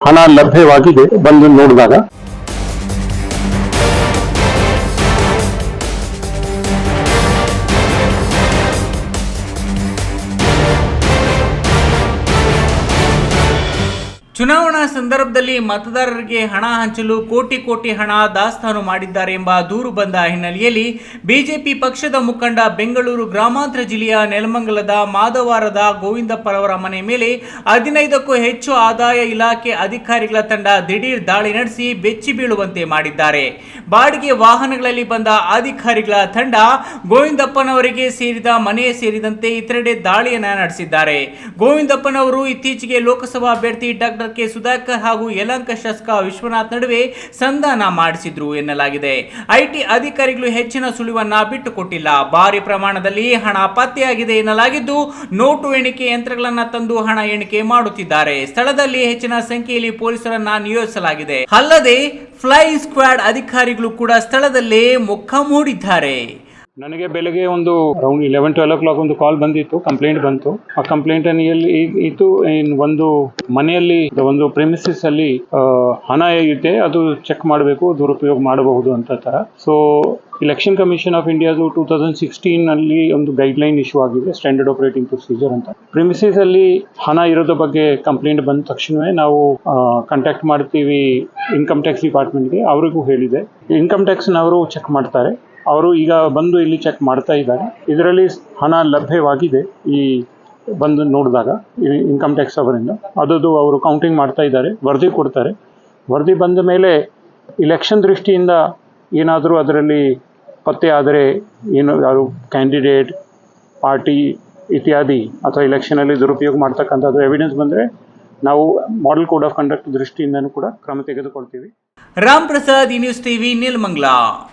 ಹಣ ಲಭ್ಯವಾಗಿದೆ ಬಂದು ನೋಡಿದಾಗ ಚುನಾವಣಾ ಸಂದರ್ಭದಲ್ಲಿ ಮತದಾರರಿಗೆ ಹಣ ಹಂಚಲು ಕೋಟಿ ಕೋಟಿ ಹಣ ದಾಸ್ತಾನು ಮಾಡಿದ್ದಾರೆ ಎಂಬ ದೂರು ಬಂದ ಹಿನ್ನೆಲೆಯಲ್ಲಿ ಬಿಜೆಪಿ ಪಕ್ಷದ ಮುಖಂಡ ಬೆಂಗಳೂರು ಗ್ರಾಮಾಂತರ ಜಿಲ್ಲೆಯ ನೆಲಮಂಗಲದ ಮಾದವಾರದ ಗೋವಿಂದಪ್ಪರವರ ಮನೆ ಮೇಲೆ ಹದಿನೈದಕ್ಕೂ ಹೆಚ್ಚು ಆದಾಯ ಇಲಾಖೆ ಅಧಿಕಾರಿಗಳ ತಂಡ ದಿಢೀರ್ ದಾಳಿ ನಡೆಸಿ ಬೆಚ್ಚಿ ಬೀಳುವಂತೆ ಮಾಡಿದ್ದಾರೆ. ಬಾಡಿಗೆ ವಾಹನಗಳಲ್ಲಿ ಬಂದ ಅಧಿಕಾರಿಗಳ ತಂಡ ಗೋವಿಂದಪ್ಪನವರಿಗೆ ಸೇರಿದ ಮನೆ ಸೇರಿದಂತೆ ಇತರೆಡೆ ದಾಳಿಯನ್ನು ನಡೆಸಿದ್ದಾರೆ. ಗೋವಿಂದಪ್ಪನವರು ಇತ್ತೀಚೆಗೆ ಲೋಕಸಭಾ ಅಭ್ಯರ್ಥಿ ಡಾಕ್ಟರ್ ಕೆ ಸುಧಾಕರ್ ಹಾಗೂ ಯಲಂಕ ಶಾಸಕ ವಿಶ್ವನಾಥ್ ನಡುವೆ ಸಂಧಾನ ಮಾಡಿಸಿದ್ರು ಎನ್ನಲಾಗಿದೆ. ಐಟಿ ಅಧಿಕಾರಿಗಳು ಹೆಚ್ಚಿನ ಸುಳಿವನ್ನ ಬಿಟ್ಟುಕೊಟ್ಟಿಲ್ಲ. ಭಾರಿ ಪ್ರಮಾಣದಲ್ಲಿ ಹಣ ಪತ್ತೆಯಾಗಿದೆ ಎನ್ನಲಾಗಿದ್ದು, ನೋಟು ಎಣಿಕೆ ಯಂತ್ರಗಳನ್ನ ತಂದು ಹಣ ಎಣಿಕೆ ಮಾಡುತ್ತಿದ್ದಾರೆ. ಸ್ಥಳದಲ್ಲಿ ಹೆಚ್ಚಿನ ಸಂಖ್ಯೆಯಲ್ಲಿ ಪೊಲೀಸರನ್ನ ನಿಯೋಜಿಸಲಾಗಿದೆ. ಅಲ್ಲದೆ, ಫ್ಲೈ ಸ್ಕ್ವಾಡ್ ಅಧಿಕಾರಿಗಳು ಕೂಡ ಸ್ಥಳದಲ್ಲೇ ಮುಖ ಮೂಡಿದ್ದಾರೆ. ನನಗೆ ಬೆಳಗ್ಗೆ ಒಂದು around eleven twelve o'clock ಒಂದು ಕಾಲ್ ಬಂದಿತ್ತು ಕಂಪ್ಲೇಂಟ್ ಬಂತು. ಆ ಕಂಪ್ಲೇಂಟ್ ಅಲ್ಲಿ ಇತ್ತು ಒಂದು ಮನೆಯಲ್ಲಿ ಒಂದು ಪ್ರೆಮಿಸಿಸ್ ಅಲ್ಲಿ ಹಣ ಇದೆ ಅದು ಚೆಕ್ ಮಾಡಬೇಕು, ದುರುಪಯೋಗ ಮಾಡಬಹುದು ಅಂತ ತರ. ಸೊ ಇಲೆಕ್ಷನ್ ಕಮಿಷನ್ ಆಫ್ ಇಂಡಿಯಾದು ಟೂ ತೌಸಂಡ್ ಸಿಕ್ಸ್ಟೀನ್ ಅಲ್ಲಿ ಒಂದು ಗೈಡ್ ಲೈನ್ ಇಶ್ಯೂ ಆಗಿದೆ ಸ್ಟ್ಯಾಂಡರ್ಡ್ ಆಪರೇಟಿಂಗ್ ಪ್ರೊಸೀಜರ್ ಅಂತ. ಪ್ರಿಮಿಸಿಸ್ ಅಲ್ಲಿ ಹಣ ಇರೋದ್ರ ಬಗ್ಗೆ ಕಂಪ್ಲೇಂಟ್ ಬಂದ ತಕ್ಷಣವೇ ನಾವು ಕಾಂಟ್ಯಾಕ್ಟ್ ಮಾಡ್ತೀವಿ ಇನ್ಕಮ್ ಟ್ಯಾಕ್ಸ್ ಡಿಪಾರ್ಟ್ಮೆಂಟ್ಗೆ ಅವರಿಗೂ ಹೇಳಿದೆ. ಇನ್ಕಮ್ ಟ್ಯಾಕ್ಸ್ನವರು ಚೆಕ್ ಮಾಡ್ತಾರೆ. ಅವರು ಈಗ ಬಂದು ಇಲ್ಲಿ ಚೆಕ್ ಮಾಡ್ತಾ ಇದ್ದಾರೆ. ಇದರಲ್ಲಿ ಹಣ ಲಭ್ಯವಾಗಿದೆ ಈ ಬಂದು ನೋಡಿದಾಗ ಇನ್ಕಮ್ ಟ್ಯಾಕ್ಸ್ ಅವರಿಂದ. ಅದದು ಅವರು ಕೌಂಟಿಂಗ್ ಮಾಡ್ತಾ ಇದ್ದಾರೆ, ವರದಿ ಕೊಡ್ತಾರೆ. ವರದಿ ಬಂದ ಮೇಲೆ ಇಲೆಕ್ಷನ್ ದೃಷ್ಟಿಯಿಂದ ಏನಾದರೂ ಅದರಲ್ಲಿ ಪತ್ತೆ ಆದರೆ ಏನು, ಯಾರು ಕ್ಯಾಂಡಿಡೇಟ್ ಪಾರ್ಟಿ ಇತ್ಯಾದಿ ಅಥವಾ ಇಲೆಕ್ಷನಲ್ಲಿ ದುರುಪಯೋಗ ಮಾಡ್ತಕ್ಕಂಥದ್ದು ಎವಿಡೆನ್ಸ್ ಬಂದರೆ ನಾವು ಮಾಡೆಲ್ ಕೋಡ್ ಆಫ್ ಕಂಡಕ್ಟ್ ದೃಷ್ಟಿಯಿಂದನೂ ಕೂಡ ಕ್ರಮ ತೆಗೆದುಕೊಳ್ತೀವಿ. Ram Prasad news TV, Nelamangala.